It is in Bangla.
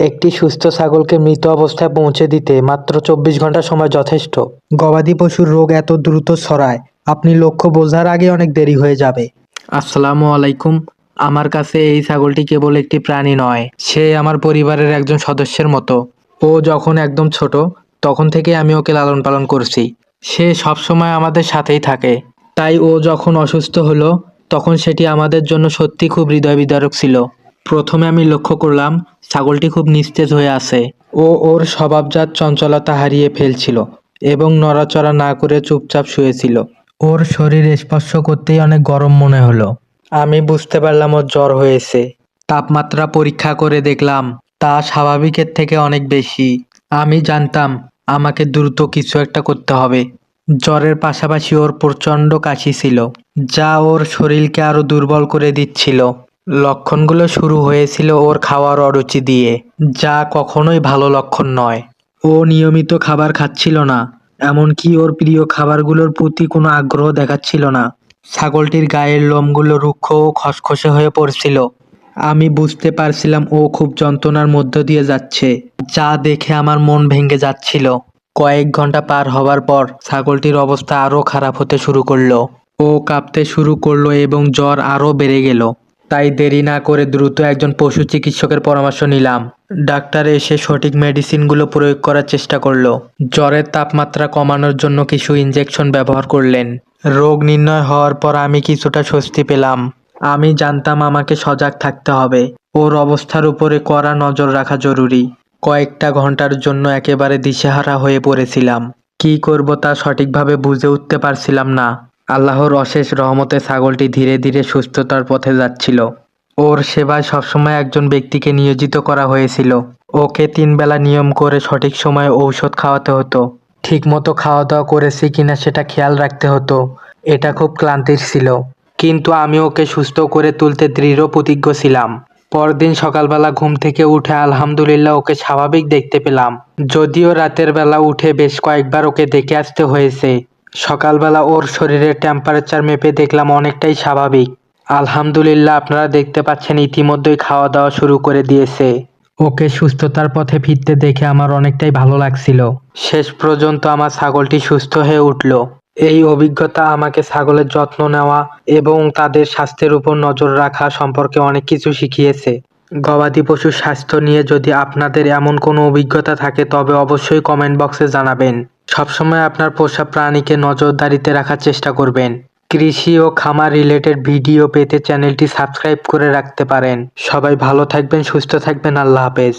একটি সুস্থ ছাগলকে মৃত অবস্থায় পৌঁছে দিতে মাত্র চব্বিশ ঘণ্টা সময় যথেষ্ট। গবাদি পশুর রোগ এত দ্রুত ছড়ায়, আপনি লক্ষ্য বোঝার আগে অনেক দেরি হয়ে যাবে। আসসালামু আলাইকুম। আমার কাছে এই ছাগলটি কেবল একটি প্রাণী নয়, সে আমার পরিবারের একজন সদস্যের মতো। ও যখন একদম ছোট, তখন থেকে আমি ওকে লালন পালন করছি। সে সবসময় আমাদের সাথেই থাকে। তাই ও যখন অসুস্থ হলো, তখন সেটি আমাদের জন্য সত্যি খুব হৃদয় বিদারক ছিল। প্রথমে আমি লক্ষ্য করলাম, ছাগলটি খুব নিস্তেজ হয়ে আছে। ও ওর স্বভাবজাত চঞ্চলতা হারিয়ে ফেলছিল এবং নড়াচড়া না করে চুপচাপ শুয়েছিল। ওর শরীর স্পর্শ করতেই অনেক গরম মনে হলো। আমি বুঝতে পারলাম ওর জ্বর হয়েছে। তাপমাত্রা পরীক্ষা করে দেখলাম, তা স্বাভাবিকের থেকে অনেক বেশি। আমি জানতাম, আমাকে দ্রুত কিছু একটা করতে হবে। জ্বরের পাশাপাশি ওর প্রচণ্ড কাশি ছিল, যা ওর শরীরকে আরও দুর্বল করে দিচ্ছিল। লক্ষণগুলো শুরু হয়েছিল ওর খাওয়ার অরুচি দিয়ে, যা কখনোই ভালো লক্ষণ নয়। ও নিয়মিত খাবার খাচ্ছিল না, এমনকি ওর প্রিয় খাবারগুলোর প্রতি কোনো আগ্রহ দেখাচ্ছিল না। ছাগলটির গায়ের লোমগুলো রুক্ষ ও খসখসে হয়ে পড়ছিল। আমি বুঝতে পারছিলাম ও খুব যন্ত্রণার মধ্য দিয়ে যাচ্ছে, যা দেখে আমার মন ভেঙে যাচ্ছিল। কয়েক ঘণ্টা পার হবার পর ছাগলটির অবস্থা আরও খারাপ হতে শুরু করল। ও কাঁপতে শুরু করল এবং জ্বর আরও বেড়ে গেল। তাই দেরি না করে দ্রুত একজন পশু চিকিৎসকের পরামর্শ নিলাম। ডাক্তার এসে সঠিক মেডিসিনগুলো প্রয়োগ করার চেষ্টা করল। জ্বরের তাপমাত্রা কমানোর জন্য কিছু ইঞ্জেকশন ব্যবহার করলেন। রোগ নির্ণয় হওয়ার পর আমি কিছুটা স্বস্তি পেলাম। আমি জানতাম আমাকে সজাগ থাকতে হবে। ওর অবস্থার উপরে কড়া নজর রাখা জরুরি। কয়েকটা ঘণ্টার জন্য একেবারে দিশেহারা হয়ে পড়েছিলাম। কী করব তা সঠিকভাবে বুঝে উঠতে পারছিলাম না। আল্লাহর অশেষ রহমতে ছাগলটি ধীরে ধীরে সুস্থতার পথে যাচ্ছিল। ওর সেবায় সবসময় একজন ব্যক্তিকে নিয়োজিত করা হয়েছিল। ওকে তিন বেলা নিয়ম করে সঠিক সময়ে ঔষধ খাওয়াতে হতো। ঠিকমতো খাওয়া দাওয়া করেছি কিনা সেটা খেয়াল রাখতে হতো। এটা খুব ক্লান্তির ছিল। কিন্তু আমি ওকে সুস্থ করে তুলতে দৃঢ় প্রতিজ্ঞ ছিলাম। পরদিন সকালবেলা ঘুম থেকে উঠে আলহামদুলিল্লাহ ওকে স্বাভাবিক দেখতে পেলাম। যদিও রাতের বেলা উঠে বেশ কয়েকবার ওকে দেখে আসতে হয়েছে। সকালবেলা ওর শরীরের টেম্পারেচার মেপে দেখলাম অনেকটাই স্বাভাবিক। আলহামদুলিল্লাহ, আপনারা দেখতে পাচ্ছেন ইতিমধ্যেই খাওয়া দাওয়া শুরু করে দিয়েছে। ওকে সুস্থতার পথে ফিরতে দেখে আমার অনেকটাই ভালো লাগছিল। শেষ পর্যন্ত আমার ছাগলটি সুস্থ হয়ে উঠল। এই অভিজ্ঞতা আমাকে ছাগলের যত্ন নেওয়া এবং তাদের স্বাস্থ্যের উপর নজর রাখা সম্পর্কে অনেক কিছু শিখিয়েছে। গবাদি পশুর স্বাস্থ্য নিয়ে যদি আপনাদের এমন কোনো অভিজ্ঞতা থাকে, তবে অবশ্যই কমেন্ট বক্সে জানাবেন। সবসময় আপনার পোষা প্রাণীকে নজরদারিতে রাখার চেষ্টা করবেন। কৃষি ও খামার রিলেটেড ভিডিও পেতে চ্যানেলটি সাবস্ক্রাইব করে রাখতে পারেন। সবাই ভালো থাকবেন, সুস্থ থাকবেন, আল্লাহ হাফেজ।